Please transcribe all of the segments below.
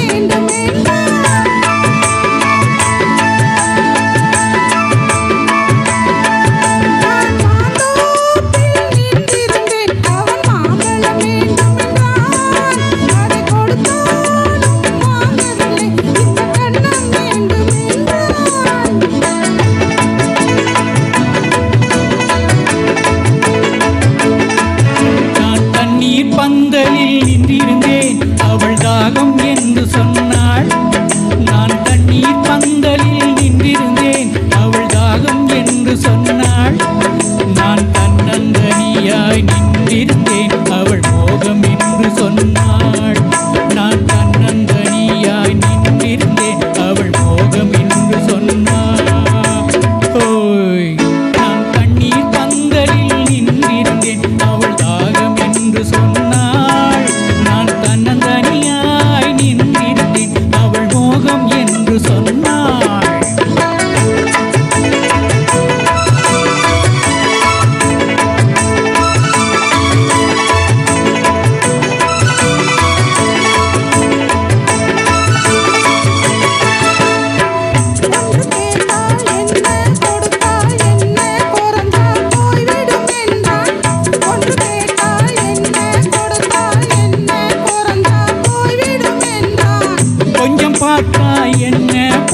வேண்டும் என்றார்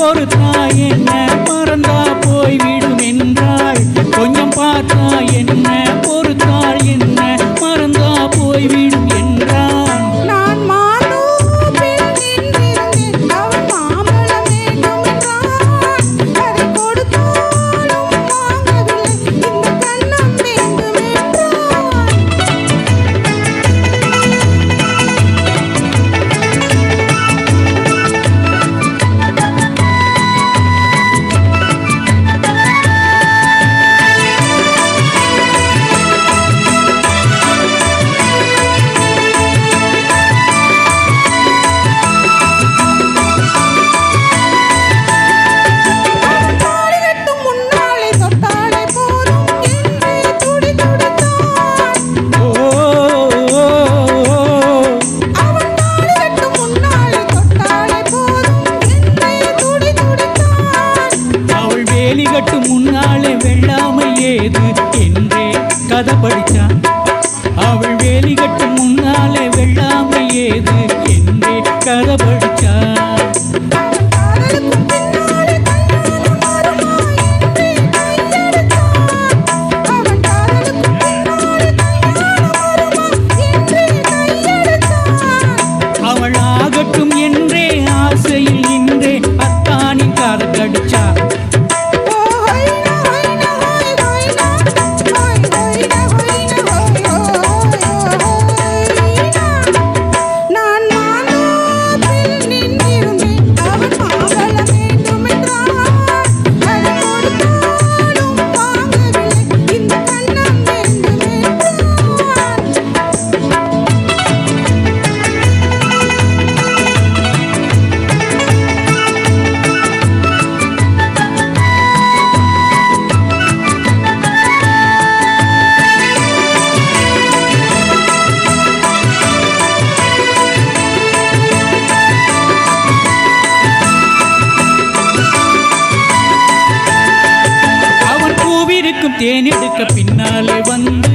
por traen கனிகட்டும் முன்னாலே வெள்ளாமை ஏது? என்னே தேனெடுக்க பின்னாலே வந்து